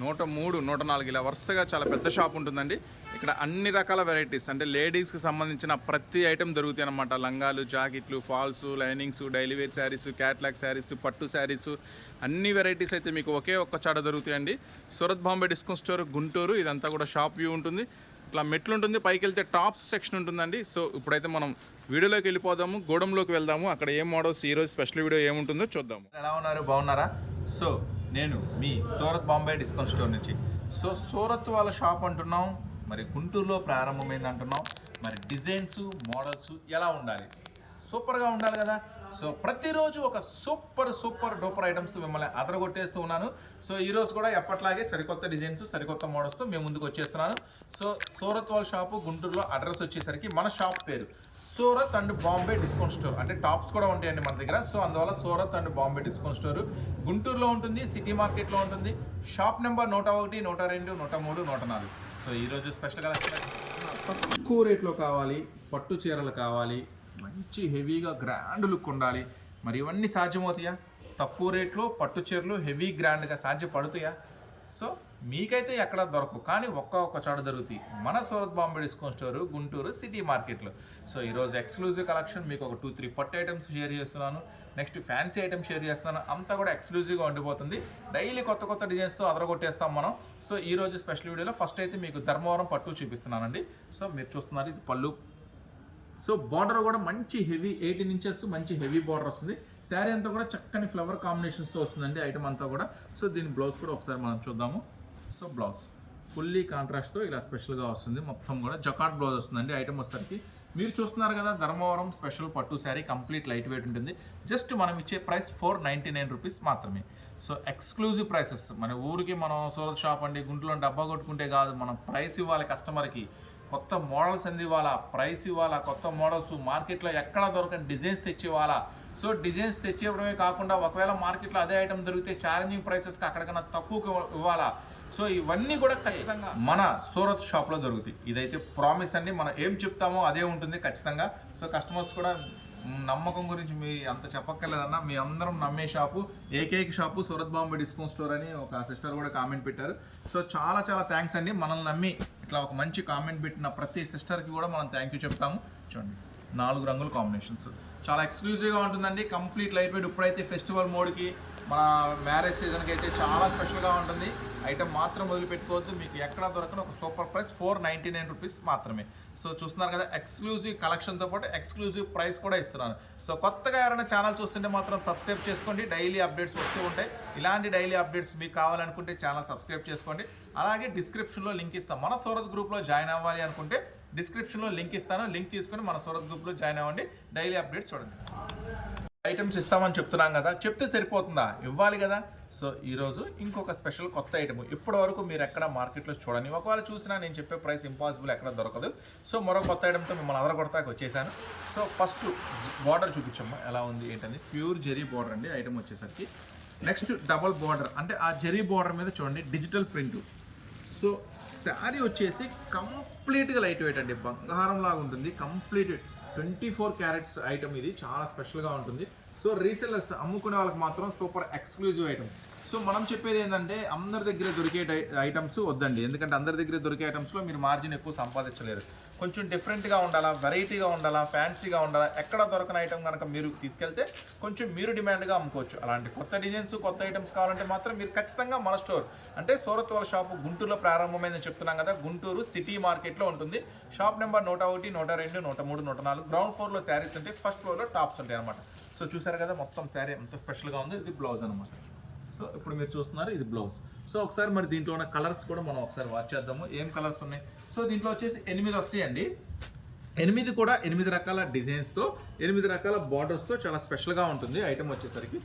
నూట మూడు నూట నాలుగు ఇలా వరుసగా చాలా పెద్ద షాప్ ఉంటుందండి. ఇక్కడ అన్ని రకాల వెరైటీస్ అంటే లేడీస్కి సంబంధించిన ప్రతి ఐటెం దొరుకుతాయి అన్నమాట. లంగాలు జాకెట్లు falls linings daily wear saris catalogue saris పట్టు శారీస్ అన్ని వెరైటీస్ అయితే మీకు ఒకే ఒక్క చాట దొరుకుతాయండి. సూరత్ బాంబే డిస్కౌంట్ స్టోర్ గుంటూరు ఇదంతా కూడా షాప్ వ్యూ ఉంటుంది. ఇట్లా మెట్లు ఉంటుంది పైకి వెళ్తే టాప్ సెక్షన్ ఉంటుందండి. సో ఇప్పుడైతే మనం వీడియోలోకి వెళ్ళిపోదాము గోడంలోకి వెళ్దాము. అక్కడ ఏం మోడల్స్ ఈరోజు స్పెషల్ వీడియో ఏముంటుందో చూద్దాము. ఎలా ఉన్నారు? బాగున్నారా? సో నేను మీ సూరత్ బాంబే డిస్కౌంట్ స్టోర్ నుంచి. సో సూరత్ వాళ్ళ షాప్ అంటున్నాం మరి గుంటూరులో ప్రారంభమైంది అంటున్నాం. మరి డిజైన్స్ మోడల్స్ ఎలా ఉండాలి? సూపర్గా ఉండాలి కదా. సో ప్రతిరోజు ఒక సూపర్ సూపర్ డూపర్ ఐటమ్స్తో మిమ్మల్ని అదరగొట్టేస్తూ ఉన్నాను. సో ఈరోజు కూడా ఎప్పట్లాగే సరికొత్త డిజైన్స్ సరికొత్త మోడల్స్తో మేము ముందుకు వచ్చేస్తున్నాను. సో సూరత్ వాళ్ళ షాపు గుంటూరులో అడ్రస్ వచ్చేసరికి మన షాప్ పేరు. Surat and Bombay discount store. అంటే టాప్స్ కూడా ఉంటాయండి మన దగ్గర. సో అందువల్ల Surat and Bombay discount store గుంటూరులో ఉంటుంది సిటీ మార్కెట్లో ఉంటుంది. షాప్ నెంబర్ నూట ఒకటి నూట రెండు నూట మూడు నూట నాలుగు. సో ఈరోజు స్పెషల్గా తక్కువ రేట్లో కావాలి పట్టు చీరలు కావాలి మంచి హెవీగా గ్రాండ్ లుక్ ఉండాలి. మరి ఇవన్నీ సాధ్యమవుతాయా? తక్కువ రేట్లో పట్టు చీరలు హెవీ గ్రాండ్గా సాధ్యపడుతాయా? సో మీకైతే ఎక్కడ దొరకవు. కానీ ఒక్క ఒక్క చోట దొరుకుతాయి మన Surat Bombay discount store Guntur city మార్కెట్లో. సో ఈరోజు ఎక్స్క్లూజివ్ కలెక్షన్ మీకు ఒక టూ త్రీ పట్టు ఐటమ్స్ షేర్ చేస్తున్నాను. నెక్స్ట్ ఫ్యాన్సీ ఐటమ్స్ షేర్ చేస్తున్నాను. అంతా కూడా ఎక్స్క్లూజివ్గా ఉండిపోతుంది. డైలీ కొత్త కొత్త డిజైన్స్తో అదరగొట్టేస్తాం మనం. సో ఈ రోజు స్పెషల్ వీడియోలో ఫస్ట్ అయితే మీకు ధర్మవరం పట్టు చూపిస్తున్నానండి. సో మీరు చూస్తున్నారు ఇది పళ్ళు. సో బార్డర్ కూడా మంచి హెవీ ఎయిటీన్ ఇంచెస్ మంచి హెవీ బార్డర్ వస్తుంది. శారీ అంతా కూడా చక్కని ఫ్లవర్ కాంబినేషన్స్తో వస్తుందండి ఐటమ్ అంతా కూడా. సో దీని బ్లౌజ్ కూడా ఒకసారి మనం చూద్దాము. So blouse. ఫుల్లీ కాంట్రాస్ట్తో ఇలా స్పెషల్గా వస్తుంది. మొత్తం కూడా జకాట్ బ్లౌజ్ వస్తుందండి ఐటమ్ వచ్చేసరికి. మీరు చూస్తున్నారు కదా ధర్మవరం స్పెషల్ పట్టు శారీ కంప్లీట్ లైట్ వెయిట్ ఉంటుంది. జస్ట్ మనం ఇచ్చే price four ninety nine rupees మాత్రమే. So exclusive prices. మన ఊరికి మనం సూరత్ షాప్ అండి గుంటూరులో డబ్బా కొట్టుకుంటే కాదు మనం ప్రైస్ ఇవ్వాలి కస్టమర్కి. కొత్త మోడల్స్ అంది ఇవ్వాలా ప్రైస్ ఇవ్వాలా? కొత్త మోడల్స్ మార్కెట్లో ఎక్కడ దొరకని డిజైన్స్ తెచ్చి ఇవ్వాలా సో డిజైన్స్ తెచ్చివ్వడమే కాకుండా ఒకవేళ మార్కెట్లో అదే ఐటమ్ దొరికితే ఛాలెంజింగ్ ప్రైసెస్కి అక్కడికన్నా తక్కువకి ఇవ్వాలా? సో ఇవన్నీ కూడా ఖచ్చితంగా మన సూరత్ షాప్లో దొరుకుతాయి. ఇదైతే ప్రామిస్ అండి. మనం ఏం చెప్తామో అదే ఉంటుంది ఖచ్చితంగా. సో కస్టమర్స్ కూడా నమ్మకం గురించి మీ అంత చెప్పక్కర్లేదన్నా మీ అందరం నమ్మే షాపు ఏకైక shop Surat Bombay discount store అని ఒక సిస్టర్ కూడా కామెంట్ పెట్టారు. సో చాలా చాలా థ్యాంక్స్ అండి. మనల్ని నమ్మి ఇట్లా ఒక మంచి కామెంట్ పెట్టిన ప్రతి సిస్టర్కి కూడా మనం థ్యాంక్ యూ చెప్తాము. చూడండి. నాలుగు రంగుల కాంబినేషన్స్. చాలా ఎక్స్క్లూజివ్గా ఉంటుందండి. Complete light weight. ఇప్పుడైతే ఫెస్టివల్ మోడ్కి మన మ్యారేజ్ సీజన్కి అయితే చాలా స్పెషల్గా ఉంటుంది. ఐటమ్ మాత్రం వదిలిపెట్టుకోవద్దు. మీకు ఎక్కడ దొరకని ఒక super price four ninety nine rupees మాత్రమే. సో చూస్తున్నారు కదా ఎక్స్క్లూజివ్ కలెక్షన్తో పాటు ఎక్స్క్లూజివ్ ప్రైస్ కూడా ఇస్తున్నాను సో కొత్తగా ఎవరైనా ఛానల్ చూస్తుంటే మాత్రం సబ్స్క్రైబ్ చేసుకోండి. డైలీ అప్డేట్స్ వస్తూ ఉంటాయి. ఇలాంటి డైలీ అప్డేట్స్ మీకు కావాలనుకుంటే ఛానల్ సబ్స్క్రైబ్ చేసుకోండి. అలాగే డిస్క్రిప్షన్లో లింక్ ఇస్తాం. మన సూరత్ గ్రూప్లో జాయిన్ అవ్వాలి అనుకుంటే డిస్క్రిప్షన్లో లింక్ ఇస్తాను. లింక్ తీసుకొని మన సూరత్ గ్రూప్లో జాయిన్ అవ్వండి. డైలీ అప్డేట్స్ చూడండి. ఐటమ్స్ ఇస్తామని చెప్తున్నాం కదా చెప్తే సరిపోతుందా? ఇవ్వాలి కదా. సో ఈరోజు ఇంకొక స్పెషల్ కొత్త ఐటమ్. ఇప్పటి వరకు మీరు ఎక్కడ మార్కెట్లో చూడని ఒకవేళ చూసినా నేను చెప్పే ప్రైస్ ఇంపాసిబుల్ ఎక్కడ దొరకదు. సో మరో కొత్త ఐటమ్తో మిమ్మల్ని అదరగొడతాకి వచ్చేసాను. సో ఫస్ట్ బార్డర్ చూపించమ్మా ఎలా ఉంది ఏంటని. ప్యూర్ జెరీ బార్డర్ అండి ఐటమ్ వచ్చేసరికి. నెక్స్ట్ డబల్ బార్డర్ అంటే ఆ జెరీ బార్డర్ మీద చూడండి డిజిటల్ ప్రింట్. సో శారీ వచ్చేసి కంప్లీట్గా లైట్ వెయిట్ అండి. బంగారం లాగా ఉంటుంది. Complete twenty four carats item ఇది. చాలా స్పెషల్గా ఉంటుంది. సో రీసెల్లర్స్ అమ్ముకునే వాళ్ళకి మాత్రం సూపర్ ఎక్స్క్లూజివ్ ఐటమ్. సో మనం చెప్పేది ఏంటంటే అందరి దగ్గర దొరికే ఐటమ్స్ వద్దండి. ఎందుకంటే అందరి దగ్గర దొరికే ఐటమ్స్లో మీరు మార్జిన్ ఎక్కువ సంపాదించలేరు. కొంచెం డిఫరెంట్గా ఉండాలా వెరైటీగా ఉండాలా ఫ్యాన్సీగా ఉండాలా ఎక్కడ దొరకని ఐటమ్ కనుక మీరు తీసుకెళ్తే కొంచెం మీరు డిమాండ్గా అమ్ముకోవచ్చు. అలాంటి కొత్త డిజైన్స్ కొత్త ఐటమ్స్ కావాలంటే మాత్రం మీరు ఖచ్చితంగా మన స్టోర్ అంటే సూరత్ వాళ్ళ షాపు గుంటూరులో ప్రారంభమైందని చెప్తున్నాం కదా గుంటూరు సిటీ మార్కెట్లో ఉంటుంది. షాప్ నెంబర్ నూట ఒకటి నూట రెండు నూట మూడు నూట నాలుగు. గ్రౌండ్ ఫ్లోర్లో శారీస్ ఉంటాయి ఫస్ట్ ఫ్లోర్లో టాప్స్ ఉంటాయి అనమాట సో చూసారు కదా మొత్తం శారీ ఎంత స్పెషల్గా ఉంది ఇది బ్లౌజ్ అనమాట సో ఇప్పుడు మీరు చూస్తున్నారు ఇది బ్లౌజ్. సో ఒకసారి మరి దీంట్లో ఉన్న కలర్స్ కూడా మనం ఒకసారి వాచ్ చేద్దాము. ఏం కలర్స్ ఉన్నాయి? సో దీంట్లో వచ్చేసి ఎనిమిది వస్తాయండి. ఎనిమిది కూడా ఎనిమిది రకాల డిజైన్స్తో ఎనిమిది రకాల బార్డర్స్తో చాలా స్పెషల్గా ఉంటుంది ఐటమ్ వచ్చేసరికి.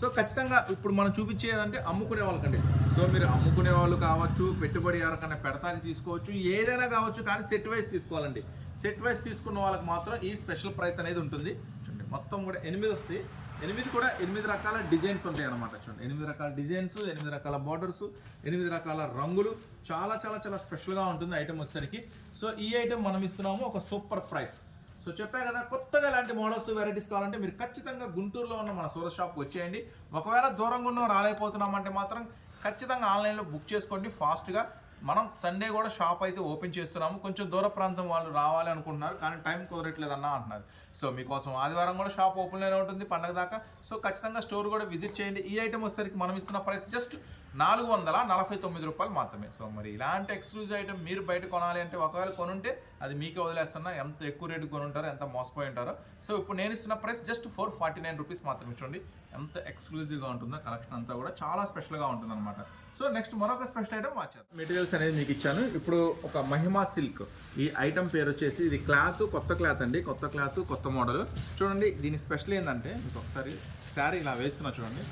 సో ఖచ్చితంగా ఇప్పుడు మనం చూపించేదంటే అమ్ముకునే వాళ్ళకండి. సో మీరు అమ్ముకునే వాళ్ళు కావచ్చు పెట్టుబడి ఎవరికైనా పెడతాకి తీసుకోవచ్చు ఏదైనా కావచ్చు కానీ సెట్ వైస్ తీసుకోవాలండి. సెట్ వైస్ తీసుకున్న వాళ్ళకి మాత్రం ఈ స్పెషల్ ప్రైస్ అనేది ఉంటుంది. చూడండి మొత్తం కూడా ఎనిమిది వస్తాయి. ఎనిమిది కూడా ఎనిమిది రకాల డిజైన్స్ ఉంటాయి అనమాట చూడండి. ఎనిమిది రకాల డిజైన్స్ ఎనిమిది రకాల బార్డర్స్ ఎనిమిది రకాల రంగులు. చాలా చాలా చాలా స్పెషల్గా ఉంటుంది ఐటమ్ వచ్చేసరికి. సో ఈ ఐటమ్ మనం ఇస్తున్నాము ఒక సూపర్ ప్రైస్ సో చెప్పా కదా కొత్తగా ఇలాంటి మోడల్స్ వెరైటీస్ కావాలంటే మీరు ఖచ్చితంగా గుంటూరులో ఉన్న మన సూరత్ షాప్కి వచ్చేయండి. ఒకవేళ దూరంగా ఉన్న రాలేకపోతున్నామంటే మాత్రం ఖచ్చితంగా ఆన్లైన్లో బుక్ చేసుకోండి ఫాస్ట్గా మనం సండే కూడా షాప్ అయితే ఓపెన్ చేస్తున్నాము. కొంచెం దూర ప్రాంతం వాళ్ళు రావాలి అనుకుంటున్నారు కానీ టైం కుదరట్లేదు అన్న అంటున్నారు. సో మీకోసం ఆదివారం కూడా షాప్ ఓపెన్లోనే ఉంటుంది పండగ దాకా. సో ఖచ్చితంగా స్టోర్ కూడా విజిట్ చేయండి. ఈ ఐటమ్ వచ్చేసరికి మనం ఇస్తున్న ప్రైస్ జస్ట్ నాలుగు వందల నలభై తొమ్మిది రూపాయలు మాత్రమే. సో మరి ఇలాంటి ఎక్స్క్లూజివ్ ఐటమ్ మీరు బయట కొనాలి అంటే ఒకవేళ కొనుంటే అది మీకే వదిలేస్తున్నా ఎంత ఎక్కువ రేటు కొనుంటారో ఎంత మోసపోయి ఉంటారో సో ఇప్పుడు నేను ఇస్తున్న price just four forty nine rupees మాత్రమే చూడండి. ఎంత ఎక్స్క్లూజివ్గా ఉంటుందో కలెక్షన్ అంతా కూడా చాలా స్పెషల్గా ఉంటుంది అనమాట సో నెక్స్ట్ మరొక స్పెషల్ ఐటమ్ మెటీరియల్ మెటీరియల్స్ అనేది మీకు ఇచ్చాను. ఇప్పుడు ఒక మహిమా సిల్క్. ఈ ఐటమ్ పేరు వచ్చేసి ఇది క్లాత్ కొత్త క్లాత్ అండి. కొత్త క్లాత్ కొత్త మోడల్. చూడండి దీని స్పెషల్ ఏంటంటే మీకు ఒకసారి శారీ ఇలా వేస్తున్నా చూడండి.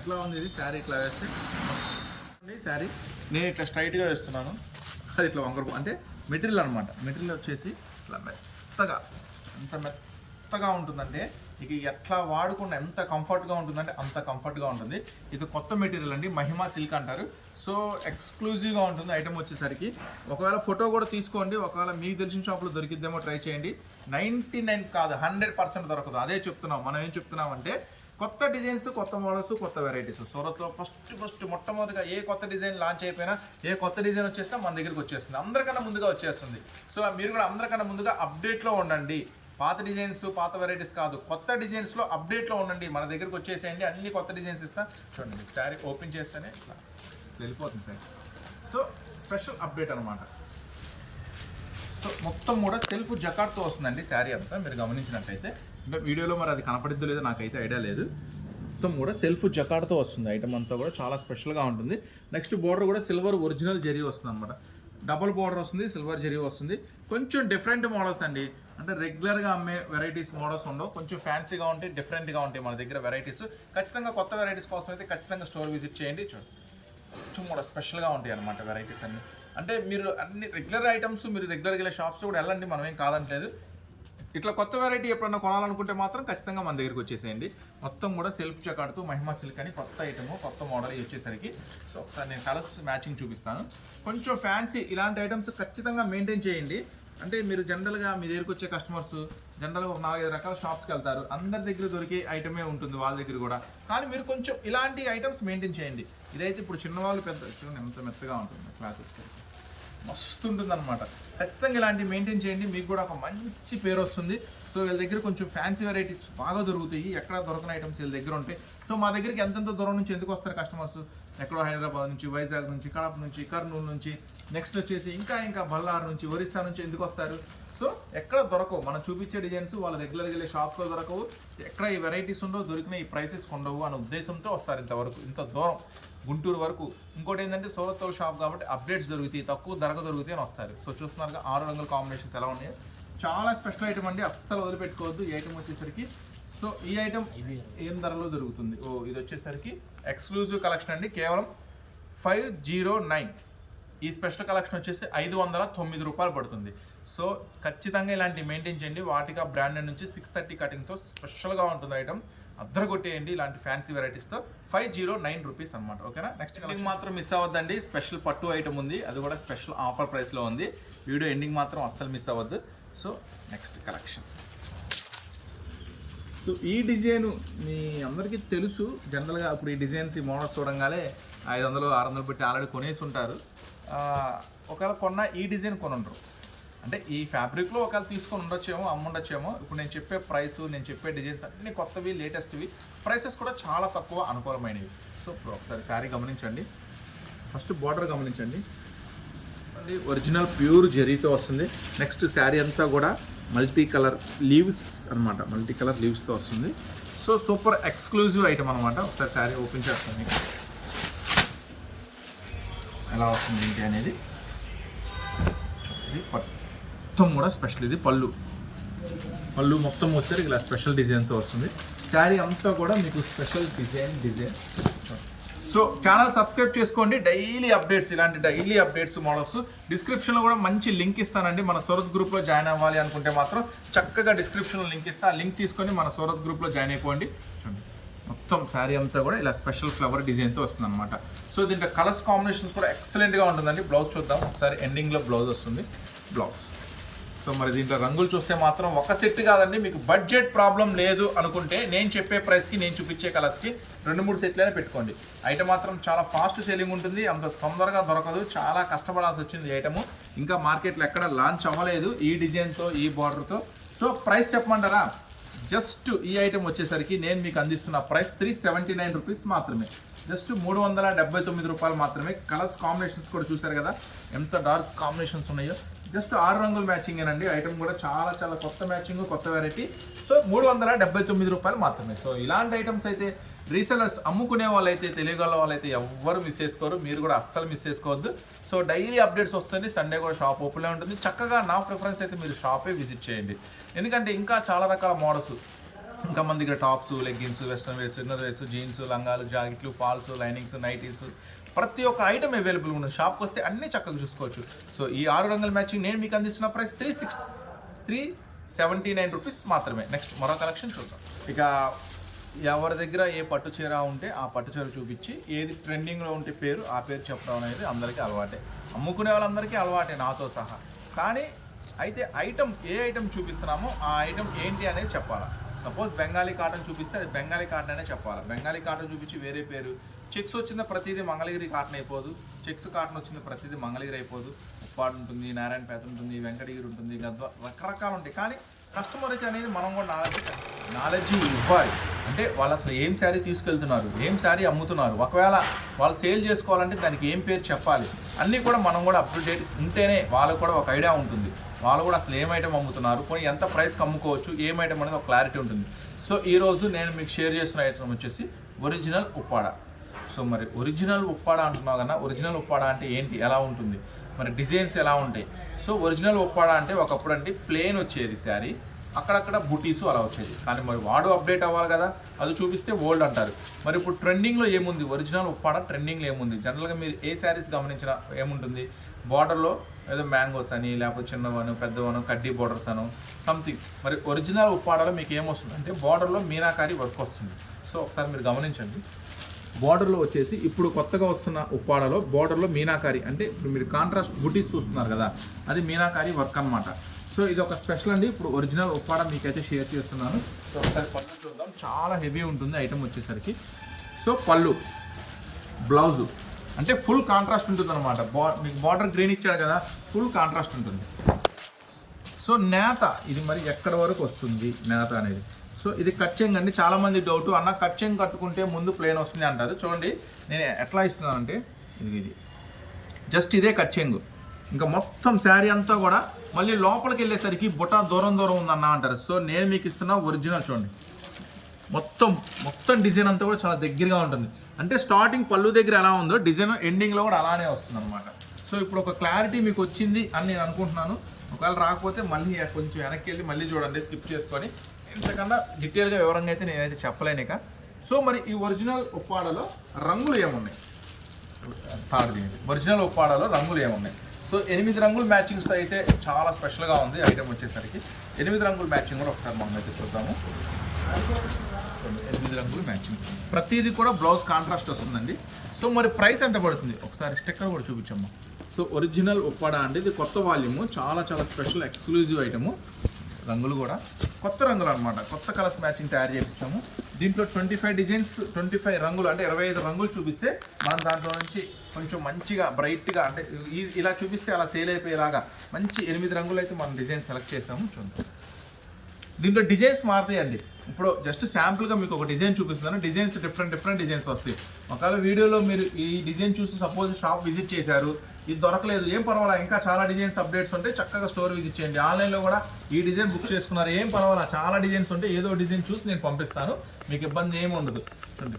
ఎట్లా ఉంది ఇది? శారీ ఇట్లా వేస్తే. చూడండి శారీ. నేను ఇట్లా స్ట్రైట్గా వేస్తున్నాను. అది ఇట్లా వంకరపు అంటే మెటీరియల్ అనమాట మెటీరియల్ వచ్చేసి ఇట్లా మెత్తగా ఎంత మెత్తగా ఉంటుందంటే ఇక ఎట్లా వాడుకున్న ఎంత కంఫర్ట్గా ఉంటుందంటే అంత కంఫర్ట్గా ఉంటుంది. ఇది కొత్త మెటీరియల్ అండి. మహిమా సిల్క్ అంటారు. సో ఎక్స్క్లూజివ్గా ఉంటుంది ఐటమ్ వచ్చేసరికి. ఒకవేళ ఫోటో కూడా తీసుకోండి ఒకవేళ మీకు తెలిసిన షాప్లో దొరికిద్దేమో ట్రై చేయండి. నైంటీ నైన్ కాదు హండ్రెడ్ పర్సెంట్ దొరకదు. అదే చెప్తున్నాం మనం ఏం చెప్తున్నామంటే కొత్త డిజైన్స్ కొత్త మోడల్స్ కొత్త వెరైటీస్. సూరత్లో ఫస్ట్ ఫస్ట్ మొట్టమొదటిగా ఏ కొత్త డిజైన్ లాంచ్ అయిపోయినా ఏ కొత్త డిజైన్ వచ్చేసినా మన దగ్గరికి వచ్చేస్తుంది. అందరికన్నా ముందుగా వచ్చేస్తుంది. సో మీరు కూడా అందరికన్నా ముందుగా అప్డేట్లో ఉండండి. పాత డిజైన్స్ పాత వెరైటీస్ కాదు కొత్త డిజైన్స్లో అప్డేట్లో ఉండండి. మన దగ్గరికి వచ్చేసేయండి అన్ని కొత్త డిజైన్స్ ఇస్తాను చూడండి మీకు శారీ ఓపెన్ చేస్తేనే ఇట్లా వెళ్ళిపోతుంది సార్. సో స్పెషల్ అప్డేట్ అనమాట సో మొత్తం కూడా సెల్ఫ్ జకాట్తో వస్తుందండి శారీ అంతా మీరు గమనించినట్టయితే. అంటే వీడియోలో మరి అది కనపడిద్దో లేదో నాకైతే ఐడియా లేదు. మొత్తం కూడా సెల్ఫ్ జకాట్తో వస్తుంది ఐటమ్ అంతా కూడా చాలా స్పెషల్గా ఉంటుంది. నెక్స్ట్ బోర్డర్ కూడా సిల్వర్ ఒరిజినల్ జరీ వస్తుంది అనమాట డబుల్ బోర్డర్ వస్తుంది సిల్వర్ జరీ వస్తుంది. కొంచెం డిఫరెంట్ మోడల్స్ అండి. అంటే రెగ్యులర్గా అమ్మే వెరైటీస్ మోడల్స్ ఉండవు. కొంచెం ఫ్యాన్సీగా ఉంటాయి డిఫరెంట్గా ఉంటాయి మన దగ్గర వెరైటీస్ ఖచ్చితంగా కొత్త వెరైటీస్ కోసం అయితే ఖచ్చితంగా స్టోర్ విజిట్ చేయండి. చూడండి. మొత్తం కూడా స్పెషల్గా ఉంటాయి అనమాట వెరైటీస్ అన్ని. అంటే మీరు అన్ని రెగ్యులర్ ఐటమ్స్ మీరు రెగ్యులర్గా వెళ్ళే షాప్స్ కూడా వెళ్ళండి మనం ఏం కాదంటలేదు. ఇట్లా కొత్త వెరైటీ ఎప్పుడన్నా కొనాలనుకుంటే మాత్రం ఖచ్చితంగా మన దగ్గరికి వచ్చేసేయండి. మొత్తం కూడా సెల్ఫ్ చెకాడుతూ మహిమా సిల్క్ అని కొత్త ఐటమ్ కొత్త మోడల్ వచ్చేసరికి. సో ఒకసారి నేను కలర్స్ మ్యాచింగ్ చూపిస్తాను. కొంచెం ఫ్యాన్సీ ఇలాంటి ఐటమ్స్ ఖచ్చితంగా మెయింటైన్ చేయండి. అంటే మీరు జనరల్గా మీ దగ్గరికి వచ్చే కస్టమర్స్ జనరల్గా ఒక నాలుగైదు రకాల షాప్స్కి వెళ్తారు. అందరి దగ్గర దొరికే ఐటమే ఉంటుంది వాళ్ళ దగ్గర కూడా. కానీ మీరు కొంచెం ఇలాంటి ఐటమ్స్ మెయింటైన్ చేయండి. ఇదైతే ఇప్పుడు చిన్నవాళ్ళు పెద్ద చూడండి ఎంత మెత్తగా ఉంటుంది క్లాత్ వచ్చేసరికి మస్తు ఉంటుంది అనమాట ఖచ్చితంగా ఇలాంటివి మెయింటైన్ చేయండి. మీకు కూడా ఒక మంచి పేరు వస్తుంది. సో వీళ్ళ దగ్గర కొంచెం ఫ్యాన్సీ వెరైటీస్ బాగా దొరుకుతాయి. ఎక్కడ దొరకని ఐటమ్స్ వీళ్ళ దగ్గర ఉంటాయి సో మా దగ్గరికి ఎంతెంత దూరం నుంచి ఎందుకు వస్తారు కస్టమర్స్ ఎక్కడో హైదరాబాద్ నుంచి వైజాగ్ నుంచి కడప నుంచి కర్నూలు నుంచి నెక్స్ట్ వచ్చేసి ఇంకా ఇంకా బళ్ళారు నుంచి ఒరిస్సా నుంచి ఎందుకు వస్తారు? సో ఎక్కడ దొరకవు. మనం చూపించే డిజైన్స్ వాళ్ళు రెగ్యులర్గా వెళ్ళే షాప్లో దొరకవు. ఎక్కడ ఈ వెరైటీస్ ఉండవు దొరికిన ఈ ప్రైసెస్ ఉండవు అనే ఉద్దేశంతో వస్తారు ఇంతవరకు ఇంత దూరం గుంటూరు వరకు. ఇంకోటి ఏంటంటే సోలత్తోల్ షాప్ కాబట్టి అప్డేట్స్ దొరుకుతాయి తక్కువ ధరకు దొరుకుతాయి అని వస్తారు. సో చూస్తున్నారు ఆరు రంగుల కాంబినేషన్స్ ఎలా ఉన్నాయి. చాలా స్పెషల్ ఐటమ్ అండి అస్సలు వదిలిపెట్టుకోవద్దు. ఈ ఐటమ్ వచ్చేసరికి సో ఈ ఐటమ్ ఏం ధరలో దొరుకుతుంది? ఓ ఇది వచ్చేసరికి ఎక్స్క్లూజివ్ కలెక్షన్ అండి. కేవలం ఫైవ్ జీరో నైన్ ఈ స్పెషల్ కలెక్షన్ వచ్చేసి ఐదు వందల తొమ్మిది రూపాయలు పడుతుంది. సో ఖచ్చితంగా ఇలాంటి మెయింటైన్ చేయండి. వాటికా బ్రాండ్ నుంచి సిక్స్ థర్టీ కటింగ్తో స్పెషల్గా ఉంటుంది ఐటమ్ అద్దరు కొట్టేయండి ఇలాంటి ఫ్యాన్సీ వెరైటీస్తో ఫైవ్ జీరో నైన్ రూపీస్ అనమాట ఓకేనా నెక్స్ట్ ఎండింగ్ మాత్రం మిస్ అవ్వద్దండి. స్పెషల్ పట్టు ఐటమ్ ఉంది. అది కూడా స్పెషల్ ఆఫర్ ప్రైస్లో ఉంది. వీడియో ఎండింగ్ మాత్రం అస్సలు మిస్ అవ్వద్దు. సో నెక్స్ట్ కలెక్షన్ సో ఈ డిజైన్ మీ అందరికీ తెలుసు. జనరల్గా ఇప్పుడు ఈ డిజైన్స్ ఈ మోడల్స్ చూడంగానే ఐదు వందలు ఆరు వందలు పెట్టి ఆల్రెడీ కొనేసి ఉంటారు. ఒకవేళ కొన్న ఈ డిజైన్ కొనుంటారు అంటే ఈ ఫ్యాబ్రిక్లో ఒకవేళ తీసుకొని ఉండొచ్చేమో అమ్ముండొచ్చేమో ఇప్పుడు నేను చెప్పే ప్రైస్ నేను చెప్పే డిజైన్స్ అన్నీ కొత్తవి లేటెస్ట్వి. ప్రైసెస్ కూడా చాలా తక్కువ అనుకూలమైనవి. సో ఇప్పుడు ఒకసారి శారీ గమనించండి. ఫస్ట్ బార్డర్ గమనించండి. మళ్ళీ ఒరిజినల్ ప్యూర్ జెరీతో వస్తుంది. నెక్స్ట్ శారీ అంతా కూడా మల్టీ కలర్ లీవ్స్ అనమాట మల్టీ కలర్ లీవ్స్తో వస్తుంది. సో సూపర్ ఎక్స్క్లూజివ్ ఐటమ్ అనమాట ఒకసారి శారీ ఓపెన్ చేస్తాను మీకు. ఎలా వస్తుంది ఏంటి అనేది. ఇది మొత్తం కూడా స్పెషల్. ఇది పళ్ళు. పళ్ళు మొత్తం వచ్చేసరికి ఇలా స్పెషల్ డిజైన్తో వస్తుంది. శారీ అంతా కూడా మీకు special design design. So channel subscribe చేసుకోండి. డైలీ అప్డేట్స్ ఇలాంటి డైలీ అప్డేట్స్ మోడల్స్. డిస్క్రిప్షన్లో కూడా మంచి లింక్ ఇస్తానండి. మన సూరత్ గ్రూప్లో జాయిన్ అవ్వాలి అనుకుంటే మాత్రం చక్కగా డిస్క్రిప్షన్లో లింక్ ఇస్తా. ఆ లింక్ తీసుకొని మన సూరత్ గ్రూప్లో జాయిన్ అయిపోండి. చూడండి. మొత్తం శారీ అంతా కూడా ఇలా స్పెషల్ ఫ్లవర్ డిజైన్తో వస్తుంది అనమాట సో దీంట్లో కలర్స్ కాంబినేషన్స్ కూడా ఎక్సలెంట్గా ఉంటుందండి. బ్లౌజ్ చూద్దాం. ఒకసారి ఎండింగ్లో బ్లౌజ్ వస్తుంది. బ్లౌజ్. సో మరి దీంట్లో రంగులు చూస్తే మాత్రం ఒక సెట్ కాదండి. మీకు బడ్జెట్ ప్రాబ్లం లేదు అనుకుంటే నేను చెప్పే ప్రైస్కి నేను చూపించే కలర్స్కి రెండు మూడు సెట్లైనా పెట్టుకోండి. ఐటమ్ మాత్రం చాలా ఫాస్ట్ సేలింగ్ ఉంటుంది. అంత తొందరగా దొరకదు. చాలా కష్టపడాల్సి వచ్చింది ఐటమ్ ఇంకా మార్కెట్లో ఎక్కడ లాంచ్ అవ్వలేదు ఈ డిజైన్తో ఈ బార్డర్తో సో ప్రైస్ చెప్పమంటారా? జస్ట్ ఈ ఐటెం వచ్చేసరికి నేను మీకు అందిస్తున్న price three seventy nine rupees మాత్రమే. జస్ట్ మూడు వందల డెబ్బై తొమ్మిది రూపాయలు మాత్రమే కలర్స్ కాంబినేషన్స్ కూడా చూసారు కదా. ఎంత డార్క్ కాంబినేషన్స్ ఉన్నాయో. జస్ట్ ఆరు రంగుల మ్యాచింగ్ అండి ఐటమ్ కూడా చాలా చాలా కొత్త మ్యాచింగ్ కొత్త వెరైటీ సో మూడు వందల డెబ్బై తొమ్మిది రూపాయలు మాత్రమే. సో ఇలాంటి ఐటమ్స్ అయితే రీసెలర్స్ అమ్ముకునే వాళ్ళైతే తెలియగల వాళ్ళైతే ఎవ్వరు మిస్ చేసుకోరు. మీరు కూడా అస్సలు మిస్ చేసుకోవద్దు. సో డైలీ అప్డేట్స్ వస్తుంది. సండే కూడా షాప్ ఓపెన్లో ఉంటుంది. చక్కగా నా ప్రిఫరెన్స్ అయితే మీరు షాపే విజిట్ చేయండి. ఎందుకంటే ఇంకా చాలా రకాల మోడల్స్ ఇంకా మన దగ్గర tops leggings western wears inner wears jeans లంగాలు జాకెట్లు ఫాల్స్ లైనింగ్స్ నైటీస్ ప్రతి ఒక్క ఐటమ్ అవైలబుల్ ఉంది షాప్కి వస్తే అన్నీ చక్కగా చూసుకోవచ్చు. సో ఈ ఆరు రంగుల మ్యాచింగ్ నేను మీకు అందిస్తున్న price three six three seventy nine rupees మాత్రమే. నెక్స్ట్ మరో కలెక్షన్ చూద్దాం. ఇక ఎవరి దగ్గర ఏ పట్టు చీర ఉంటే ఆ పట్టు చీర చూపించి ఏది ట్రెండింగ్లో ఉంటే పేరు ఆ పేరు చెప్పడం అనేది అందరికీ అలవాటే. అమ్ముకునే వాళ్ళందరికీ అలవాటే నాతో సహా. కానీ అయితే ఐటమ్ ఏ ఐటమ్ చూపిస్తున్నామో ఆ ఐటమ్ ఏంటి అనేది చెప్పాలా? సపోజ్ బెంగాలీ కాటన్ చూపిస్తే అది బెంగాలీ కాటన్ అనే చెప్పాలి. బెంగాలీ కాటన్ చూపించి వేరే పేరు. చెక్స్ వచ్చిన ప్రతిదీ మంగళగిరి కాటన్ అయిపోదు. చెక్స్ కాటన్ వచ్చిన ప్రతిదీ మంగళగిరి అయిపోదు. ఉప్పాడు ఉంటుంది నారాయణపేట ఉంటుంది వెంకటగిరి ఉంటుంది గద్వ రకరకాలు ఉంటాయి. కానీ కస్టమర్కి అనేది మనం కూడా నాలెడ్జ్ నాలెడ్జ్ ఇవ్వాలి. అంటే వాళ్ళు అసలు ఏం శారీ తీసుకెళ్తున్నారు ఏం శారీ అమ్ముతున్నారు ఒకవేళ వాళ్ళు సేల్ చేసుకోవాలంటే దానికి ఏం పేరు చెప్పాలి? అన్నీ కూడా మనం కూడా అప్డేట్ ఉంటేనే వాళ్ళకు కూడా ఒక ఐడియా ఉంటుంది. వాళ్ళు కూడా అసలు ఏం ఐటమ్ అమ్ముతున్నారు? పోనీ ఎంత ప్రైస్కి అమ్ముకోవచ్చు? ఏం ఐటమ్ అనేది ఒక క్లారిటీ ఉంటుంది. సో ఈరోజు నేను మీకు షేర్ చేసిన ఐటమ్ వచ్చేసి ఒరిజినల్ ఉప్పాడ. సో మరి ఒరిజినల్ ఉప్పాడ అంటున్నావు కన్నా ఒరిజినల్ ఉప్పాడ అంటే ఏంటి? ఎలా ఉంటుంది? మరి డిజైన్స్ ఎలా ఉంటాయి? సో ఒరిజినల్ ఉప్పాడ అంటే ఒకప్పుడు అంటే ప్లేన్ వచ్చేది శారీ అక్కడక్కడ బుటీసు అలా వచ్చేది. కానీ మరి వాడు అప్డేట్ అవ్వాలి కదా అది చూపిస్తే ఓల్డ్ అంటారు. మరి ఇప్పుడు ట్రెండింగ్లో ఏముంది? ఒరిజినల్ ఉప్పాడ ట్రెండింగ్లో ఏముంది? జనరల్గా మీరు ఏ శారీస్ గమనించిన ఏముంటుంది? బార్డర్లో ఏదో మ్యాంగోస్ అని లేకపోతే చిన్నవను పెద్దవను కడ్డీ బోర్డర్స్ అను సంథింగ్ మరి ఒరిజినల్ ఉప్పాడలో మీకు ఏమొస్తుంది అంటే బార్డర్లో మీనాకారి వర్క్ వస్తుంది. సో ఒకసారి మీరు గమనించండి. బార్డర్లో వచ్చేసి ఇప్పుడు కొత్తగా వస్తున్న ఉప్పాడలో బార్డర్లో మీనాకారి అంటే ఇప్పుడు మీరు కాంట్రాస్ట్ బుటీస్ చూస్తున్నారు కదా అది మీనాకారి వర్క్ అన్నమాట. సో ఇది ఒక స్పెషల్ అండి. ఇప్పుడు ఒరిజినల్ ఉప్పాడ మీకైతే షేర్ చేస్తున్నాను. సో ఒకసారి పళ్ళు చూద్దాం. చాలా హెవీ ఉంటుంది ఐటమ్ వచ్చేసరికి. సో పళ్ళు బ్లౌజు అంటే ఫుల్ కాంట్రాస్ట్ ఉంటుంది అనమాట బా మీకు బార్డర్ గ్రీన్ ఇచ్చాడు కదా ఫుల్ కాంట్రాస్ట్ ఉంటుంది. సో నేత ఇది మరి ఎక్కడ వరకు వస్తుంది నేత అనేది? సో ఇది కచ్చెంగ్ అండి చాలామంది డౌట్ అన్న కచ్చెంగ్ కట్టుకుంటే ముందు ప్లేన్ వస్తుంది అంటారు. చూడండి నేను ఎట్లా ఇస్తున్నానంటే ఇది ఇది. జస్ట్ ఇదే కచ్చెంగ్ ఇంకా మొత్తం శారీ అంతా కూడా మళ్ళీ లోపలికి వెళ్ళేసరికి బుట్ట దూరం దూరం ఉందన్న అంటారు. సో నేను మీకు ఇస్తున్న ఒరిజినల్ చూడండి. మొత్తం మొత్తం డిజైన్ అంతా కూడా చాలా దగ్గరగా ఉంటుంది. అంటే స్టార్టింగ్ పళ్ళు దగ్గర ఎలా ఉందో డిజైన్ ఎండింగ్లో కూడా అలానే వస్తుంది అనమాట సో ఇప్పుడు ఒక క్లారిటీ మీకు వచ్చింది అని నేను అనుకుంటున్నాను. ఒకవేళ రాకపోతే మళ్ళీ కొంచెం వెనక్కి వెళ్ళి మళ్ళీ చూడండి స్కిప్ చేసుకొని. ఇంతకన్నా డీటెయిల్గా వివరంగా అయితే నేనైతే చెప్పలేను ఇక. సో మరి ఈ ఒరిజినల్ ఉప్పాడలో రంగులు ఏమున్నాయి? థర్డ్ దీనికి ఒరిజినల్ ఉప్పాడలో రంగులు ఏమున్నాయి? సో ఎనిమిది రంగుల మ్యాచింగ్స్ అయితే చాలా స్పెషల్గా ఉంది ఐటమ్ వచ్చేసరికి. ఎనిమిది రంగుల మ్యాచింగ్ కూడా ఒకసారి మనం అయితే చూద్దాము. ఎనిమిది రంగులు మ్యాచింగ్ ప్రతిదీ కూడా బ్లౌజ్ కాంట్రాస్ట్ వస్తుందండి. సో మరి ప్రైస్ ఎంత పడుతుంది? ఒకసారి స్టిక్కర్ కూడా చూపించమ్మా. సో ఒరిజినల్ ఉప్పాడ అండి. ఇది కొత్త వాల్యూము చాలా చాలా స్పెషల్ ఎక్స్క్లూజివ్ ఐటము రంగులు కూడా కొత్త రంగులు అనమాట కొత్త కలర్స్ మ్యాచింగ్ తయారు చేయించాము దీంట్లో twenty five designs twenty five రంగులు అంటే ఇరవై ఐదు రంగులు చూపిస్తే మనం దాంట్లో నుంచి కొంచెం మంచిగా బ్రైట్గా అంటే ఈ- ఇలా చూపిస్తే అలా సేల్ అయిపోయేలాగా మంచి ఎనిమిది రంగులు అయితే మనం డిజైన్ సెలెక్ట్ చేసాము. చూద్దాం. దీంట్లో డిజైన్స్ మారుతాయండి. ఇప్పుడు జస్ట్ శాంపుల్గా మీకు ఒక డిజైన్ చూపిస్తున్నాను. డిజైన్స్ డిఫరెంట్ డిఫరెంట్ డిజైన్స్ వస్తాయి. ఒకవేళ వీడియోలో మీరు ఈ డిజైన్ చూసి సపోజ్ షాప్ విజిట్ చేశారు ఇది దొరకలేదు ఏం పర్వాలా? ఇంకా చాలా డిజైన్స్ అప్డేట్స్ ఉంటే చక్కగా స్టోర్ విజిట్ చేయండి. ఆన్లైన్లో కూడా ఈ డిజైన్ బుక్ చేసుకున్నారు ఏం పర్వాలా? చాలా డిజైన్స్ ఉంటే ఏదో డిజైన్ చూసి నేను పంపిస్తాను. మీకు ఇబ్బంది ఏమి ఉండదు. చూడండి.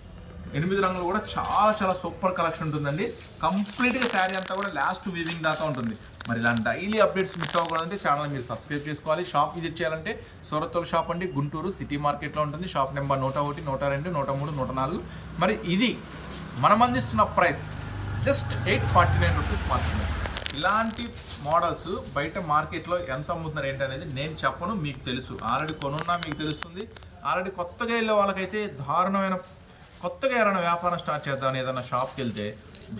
ఎనిమిది రంగులు కూడా చాలా చాలా సూపర్ కలెక్షన్ ఉంటుందండి. కంప్లీట్గా శారీ అంతా కూడా లాస్ట్ వీవింగ్ దాకా ఉంటుంది. మరి ఇలాంటి డైలీ అప్డేట్స్ మిస్ అవ్వకూడదంటే ఛానల్ మీరు సబ్స్క్రైబ్ చేసుకోవాలి. షాప్ విజిట్ చేయాలంటే సూరత్తుల షాప్ అండి గుంటూరు సిటీ మార్కెట్లో ఉంటుంది. షాప్ నెంబర్ నూట ఒకటి నూట రెండు నూట మూడు నూట నాలుగు. మరి ఇది మనం అందిస్తున్న price just eight forty nine rupees మాత్రమే. ఇలాంటి మోడల్స్ బయట మార్కెట్లో ఎంత అమ్ముతున్నారు ఏంటనేది నేను చెప్పను మీకు తెలుసు. ఆల్రెడీ కొనున్నా మీకు తెలుస్తుంది. ఆల్రెడీ కొత్తగా వెళ్ళే వాళ్ళకైతే దారుణమైన కొత్తగా ఎవరైనా వ్యాపారం స్టార్ట్ చేద్దాం ఏదైనా షాప్కి వెళ్తే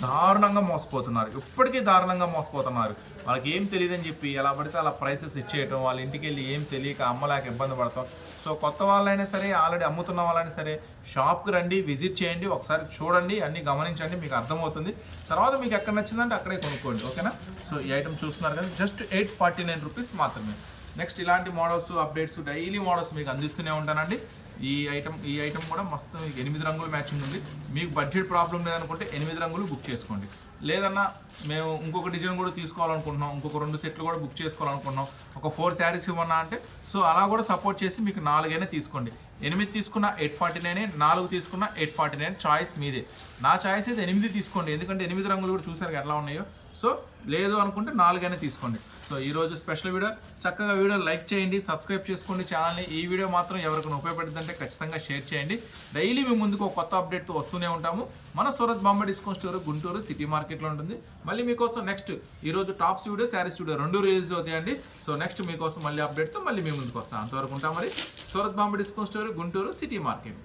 దారుణంగా మోసపోతున్నారు. ఇప్పటికీ దారుణంగా మోసపోతున్నారు. వాళ్ళకి ఏం తెలియదని చెప్పి ఎలా పడితే అలా ప్రైసెస్ ఇచ్చేయటం వాళ్ళ ఇంటికి వెళ్ళి ఏం తెలియక అమ్మలేక ఇబ్బంది పడతాం. సో కొత్త వాళ్ళైనా సరే ఆల్రెడీ అమ్ముతున్న వాళ్ళైనా సరే షాప్కి రండి విజిట్ చేయండి ఒకసారి చూడండి అన్నీ గమనించండి మీకు అర్థమవుతుంది. తర్వాత మీకు ఎక్కడ నచ్చిందంటే అక్కడే కొనుక్కోండి ఓకేనా? సో ఈ ఐటమ్ చూస్తున్నారు కదా just eight forty nine rupees మాత్రమే. నెక్స్ట్ ఇలాంటి మోడల్స్ అప్డేట్స్ డైలీ మోడల్స్ మీకు అందిస్తూనే ఉంటానండి. ఈ ఐటమ్ ఈ ఐటమ్ కూడా మస్తు మీకు ఎనిమిది రంగుల మ్యాచింగ్ ఉంది. మీకు బడ్జెట్ ప్రాబ్లం లేదనుకుంటే ఎనిమిది రంగులు బుక్ చేసుకోండి. లేదన్నా మేము ఇంకొక డిజైన్ కూడా తీసుకోవాలనుకుంటున్నాం. ఇంకొక రెండు సెట్లు కూడా బుక్ చేసుకోవాలనుకుంటున్నాం. ఒక ఫోర్ శారీస్ ఇవ్వన్నా అంటే సో అలా కూడా సపోర్ట్ చేసి మీకు నాలుగైనా తీసుకోండి. ఎనిమిది తీసుకున్న ఎయిట్ ఫార్టీ నైన్ నాలుగు తీసుకున్న ఎయిట్ ఫార్టీ నైన్ చాయిస్ మీదే. నా చాయిస్ అయితే ఎనిమిది తీసుకోండి. ఎందుకంటే ఎనిమిది రంగులు కూడా చూసారు ఎట్లా ఉన్నాయో. సో లేదు అనుకుంటే నాలుగైనా తీసుకోండి. సో ఈరోజు స్పెషల్ వీడియో. చక్కగా వీడియో లైక్ చేయండి సబ్స్క్రైబ్ చేసుకోండి ఛానల్ని. ఈ వీడియో మాత్రం ఎవరికైనా ఉపయోగపడుతుందంటే ఖచ్చితంగా షేర్ చేయండి. డైలీ మేము ముందుకు ఒక కొత్త అప్డేట్తో వస్తూనే ఉంటాము. మన Surat Bombay discount store Guntur city మార్కెట్లో ఉంటుంది. మళ్ళీ మీకోసం నెక్స్ట్ ఈరోజు టాప్స్ వీడియో శారీస్ వీడియో రెండు రిలీజ్ అవుతాయండి. సో నెక్స్ట్ మీకోసం మళ్ళీ అప్డేట్తో మళ్ళీ మీ ముందుకు వస్తాం అంతవరకు ఉంటాం మరి. Surat Bombay discount store Guntur city market.